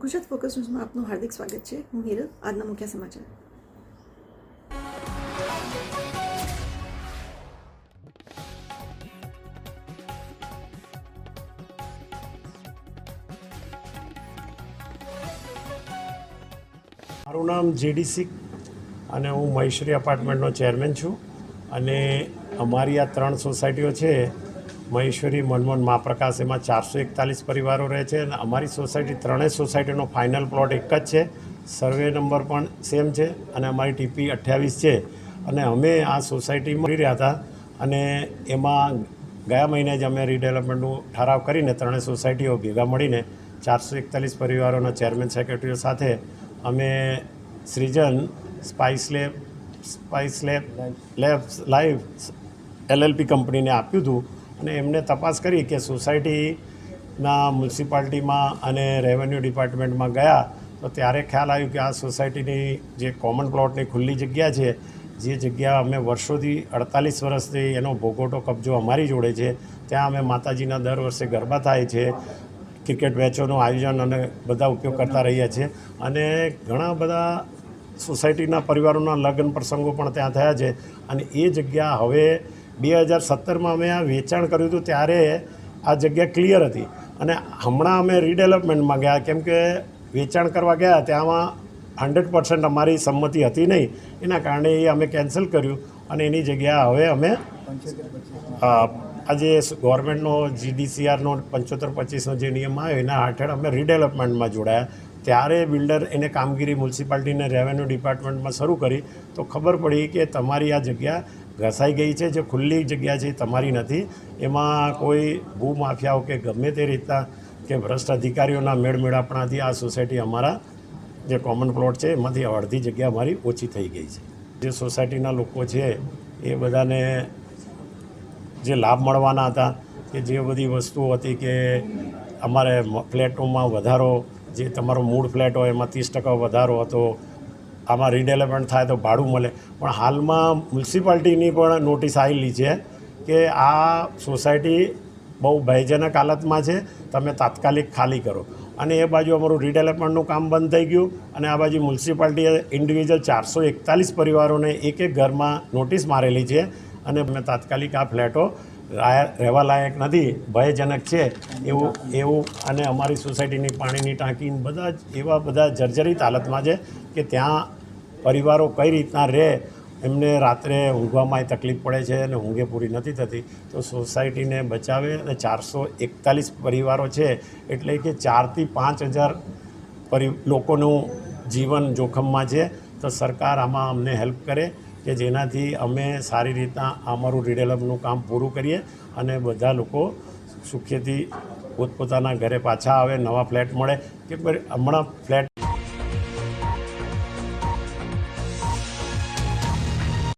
Gujarat focus ન્યૂઝમાં આપનું હાર્દિક સ્વાગત છે. હું હિરલ, આજના મુખ્ય સમાચાર. મારું નામ જેડીસી અને હું મહેશ્વરી અપાર્ટમેન્ટનો ચેરમેન છું. અને અમારી આ ત્રણ સોસાયટીઓ છે મહેશ્વરી, મનમોહન મહાપ્રકાશ, એમાં ચારસો એકતાલીસ પરિવારો રહે છે અને અમારી સોસાયટી ત્રણેય સોસાયટીનો ફાઇનલ પ્લોટ એક જ છે. સર્વે નંબર પણ સેમ છે અને અમારી ટીપી અઠ્યાવીસ છે. અને અમે આ સોસાયટીમાં મળી રહ્યા હતા અને એમાં ગયા મહિને જ અમે રીડેવલપમેન્ટનું ઠરાવ કરીને ત્રણેય સોસાયટીઓ ભેગા મળીને ચારસો એકતાલીસ પરિવારોના ચેરમેન સેક્રેટરીઓ સાથે અમે Srujan spice lab spice lab labs live LLP કંપનીને આપ્યું હતું. અને એમને તપાસ કરી કે સોસાયટીના મ્યુનિસિપાલિટીમાં અને રેવન્યુ ડિપાર્ટમેન્ટમાં ગયા, તો ત્યારે ખ્યાલ આવ્યું કે આ સોસાયટીની જે કોમન પ્લોટની ખુલ્લી જગ્યા છે, જે જગ્યા અમે વર્ષોથી અડતાલીસ વર્ષથી એનો ભોગોટો કબજો અમારી જોડે છે, ત્યાં અમે માતાજીના દર વર્ષે ગરબા થાય છે, ક્રિકેટ મેચોનું આયોજન અને બધા ઉપયોગ કરતા રહ્યા છીએ અને ઘણા બધા સોસાયટીના પરિવારોના લગ્ન પ્રસંગો પણ ત્યાં થયા છે. અને એ જગ્યા હવે બે હજાર સત્તરમાં અમે આ વેચાણ કર્યું હતું ત્યારે આ જગ્યા ક્લિયર હતી. અને હમણાં અમે રીડેવલપમેન્ટમાં ગયા, કેમ કે વેચાણ કરવા ગયા ત્યાંમાં હંડ્રેડ પર્સન્ટ અમારી સંમતિ હતી નહીં. એના કારણે એ અમે કેન્સલ કર્યું અને એની જગ્યા હવે અમે આજે ગવર્મેન્ટનો જીડીસીઆરનો પંચોતેર પચીસનો જે નિયમ આવ્યો એના હેઠળ અમે રીડેવલપમેન્ટમાં જોડાયા. ત્યારે બિલ્ડર એને કામગીરી મ્યુનિસિપાલિટીને રેવન્યુ ડિપાર્ટમેન્ટમાં શરૂ કરી. તો ખબર પડી કે તમારી આ જગ્યા ઘસાઈ ગઈ છે, જે ખુલ્લી જગ્યા છે તમારી નથી. એમાં કોઈ ભૂમાફિયાઓ કે ગમે તે રીતના કે ભ્રષ્ટ અધિકારીઓના મેળમેળાપણાથી આ સોસાયટી અમારા જે કોમન પ્લોટ છે, એમાંથી અડધી જગ્યા અમારી ઓછી થઈ ગઈ છે. જે સોસાયટીના લોકો છે, એ બધાને જે લાભ મળવાના હતા કે જે બધી વસ્તુઓ હતી કે અમારે ફ્લેટોમાં વધારો, જે તમારો મૂળ ફ્લેટ હોય એમાં ત્રીસ ટકા વધારો હતો આમાં રીડેવલપમેન્ટ થાય તો ભાડું મળે. પણ હાલમાં મ્યુનિસિપાલિટીની પણ નોટિસ આવેલી છે કે આ સોસાયટી બહુ ભયજનક હાલતમાં છે. તમે તાત્કાલિક ખાલી કરો. અને એ બાજુ અમારું રીડેવલપમેન્ટનું કામ બંધ થઈ ગયું અને આ બાજુ મ્યુનિસિપાલિટીએ ઇન્ડિવિજ્યુઅલ ચારસો એકતાલીસ પરિવારોને એક એક ઘરમાં નોટિસ મારેલી છે અને મેં તાત્કાલિક આ ફ્લેટો રહેવા લાયક નથી, ભયજનક છે એવું એવું અને અમારી સોસાયટીની પાણીની ટાંકી બધા જ એવા બધા જર્જરિત હાલતમાં છે કે ત્યાં પરિવારો કઈ રીતના રહે, એમને રાત્રે ઊંઘવામાં તકલીફ પડે છે અને ઊંઘે પૂરી નથી થતી, તો સોસાયટીને બચાવે અને ચારસો એકતાલીસ પરિવારો છે, એટલે કે ચારથી પાંચ હજાર પરિ, લોકોનું જીવન જોખમમાં છે, તો સરકાર આમાં અમને હેલ્પ કરે કે જેનાથી અમે સારી રીતના અમારું રીડેવલપનું કામ પૂરું કરીએ અને બધા લોકો સુખેથી પોતપોતાના ઘરે પાછા આવે, નવા ફ્લેટ મળે, કે હમણાં ફ્લેટ